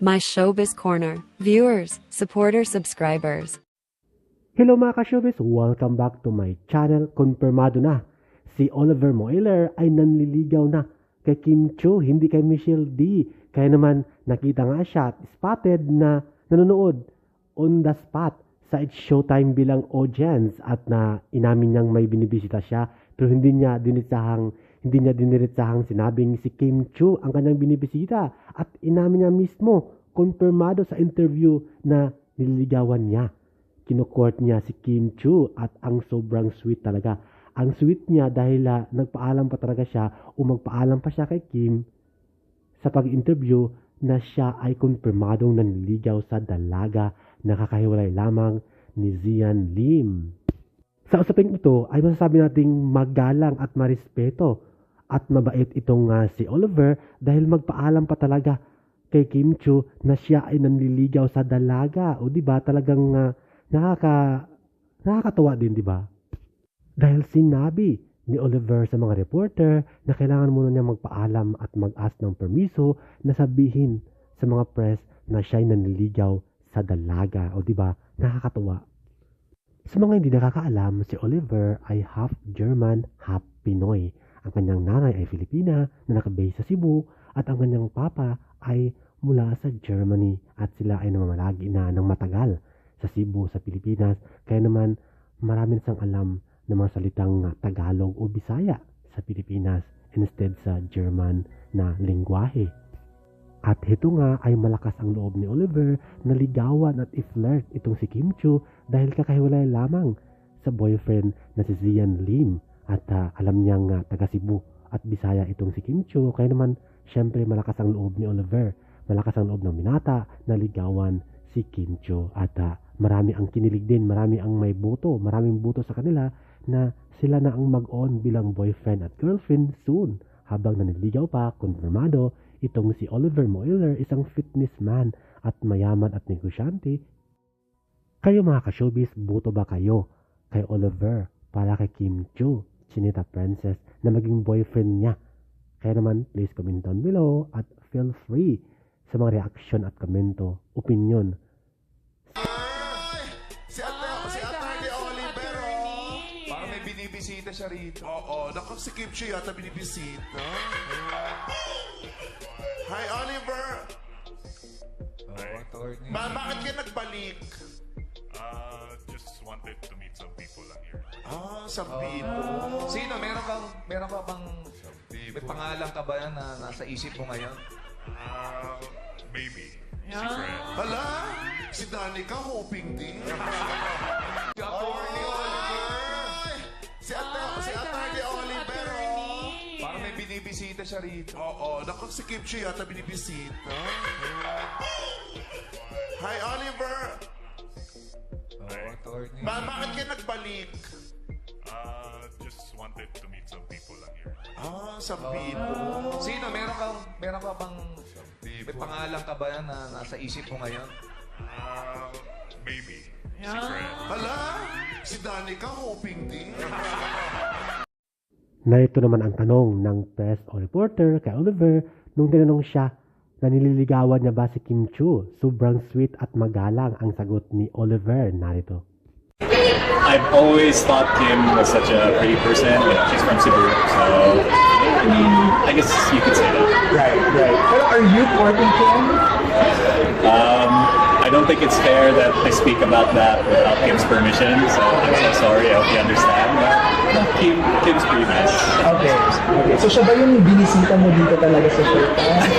My Showbiz Corner. Viewers, supporters, subscribers. Hello mga ka-showbiz! Welcome back to my channel. Konfirmado na, si Oliver Moiler ay nanliligaw na kay Kim Cho, hindi kay Michelle D. Kaya naman nakita nga siya at spotted na nanonood on the spot sa It's Showtime bilang audience at na inamin niyang may binibisita siya pero hindi niya dinitsahang hindi niya diniritsahang sinabing si Kim Cho ang kanyang binibisita at inamin niya mismo konfirmado sa interview na nililigawan niya kinukort niya si Kim Chu at ang sobrang sweet talaga. Ang sweet niya dahil ah, nagpaalam pa talaga siya o magpaalam pa siya kay Kim sa pag-interview na siya ay konfirmadong nanliligaw sa dalaga na kakahiwalay lamang ni Zian Lim. Sa usaping ito ay masasabi nating magalang at marespeto at mabait itong ah, si Oliver dahil magpaalam pa talaga kay Kim Chu na siya ay nanliligaw sa dalaga. O di ba talagang ah, nakaka nakakatuwa din, di ba? Dahil sinabi ni Oliver sa mga reporter na kailangan muna niya magpaalam at mag-ask ng permiso na sabihin sa mga press na siya ay nanliligaw sa dalaga. O di ba? Nakakatuwa. Sa mga hindi nakakaalam, si Oliver ay half German, half Pinoy. Ang kanyang nanay ay Filipina na nakabase sa Cebu at ang kanyang papa ay mula sa Germany at sila ay namamalagi na ng matagal sa Cebu sa Pilipinas. Kaya naman marami siyang alam ng mga salitang Tagalog o Bisaya sa Pilipinas instead sa German na lingwahe. At ito nga ay malakas ang loob ni Oliver na ligawan at i-flirt itong si Kim Chu dahil kakahiwalay lamang sa boyfriend na si Zian Lim at ah, alam niyang ah, taga Cebu at Bisaya itong si Kim Chu kaya naman syempre malakas ang loob ni Oliver. Malakas ang loob ng binata na ligawan si Kim Chu at ah, marami ang kinilig din marami ang may buto maraming buto sa kanila na sila na ang mag-on bilang boyfriend at girlfriend soon. Habang naniligaw pa konfirmado itong si Oliver Moiler isang fitness man at mayaman at negosyante. Kayo mga ka-showbiz, buto ba kayo kay Oliver para kay Kim Chu, Chinita Princess, na maging boyfriend niya? Kaya naman, please comment down below at feel free sa mga reaction at komento, opinion. Si Ate, si Atty. Oliver, oh. Parang may binibisita siya rito. Oo, naku, si Kim Chi yata binibisita. Hi, Oliver. Ba bakit ka nagbalik? Uh, just wanted to meet some people lang here. Ah, sa Bibo. Sino? Meron kang, meron ka bang, may pangalan ka ba yan na nasa isip mo ngayon? Uh, maybe. Secret. Hala, si Danica hoping din. Si attorney Oliver. Ay, si Ate, si Atty. Oliver, oh. Parang may binibisita siya rito. Oo, naku, si Kim Chi yata binibisita. Hi, Oliver. Oh, attorney. Ba bakit ka nagbalik? Uh, just wanted to meet some people lang here. Ah, sa Bibo. Sino? Meron kang, meron ka bang, may pangalan ka ba yan na nasa isip mo ngayon? Uh, maybe. Secret. Hala, si Danica hoping din. Na ito naman ang tanong ng press o reporter kay Oliver nung tinanong siya na nililigawan niya ba si Kim Chu. Sobrang sweet at magalang ang sagot ni Oliver. Narito. I've always thought Kim was such a pretty person. You know, she's from Cebu, so I mean, I guess you could say that. Right, right. Pero are you courting Kim? Um, I don't think it's fair that I speak about that without Kim's permission, so I'm so sorry. I hope you understand. But Kim, Kim's pretty nice. Okay. okay. So siya ba yung binisita mo dito talaga sa Showtime?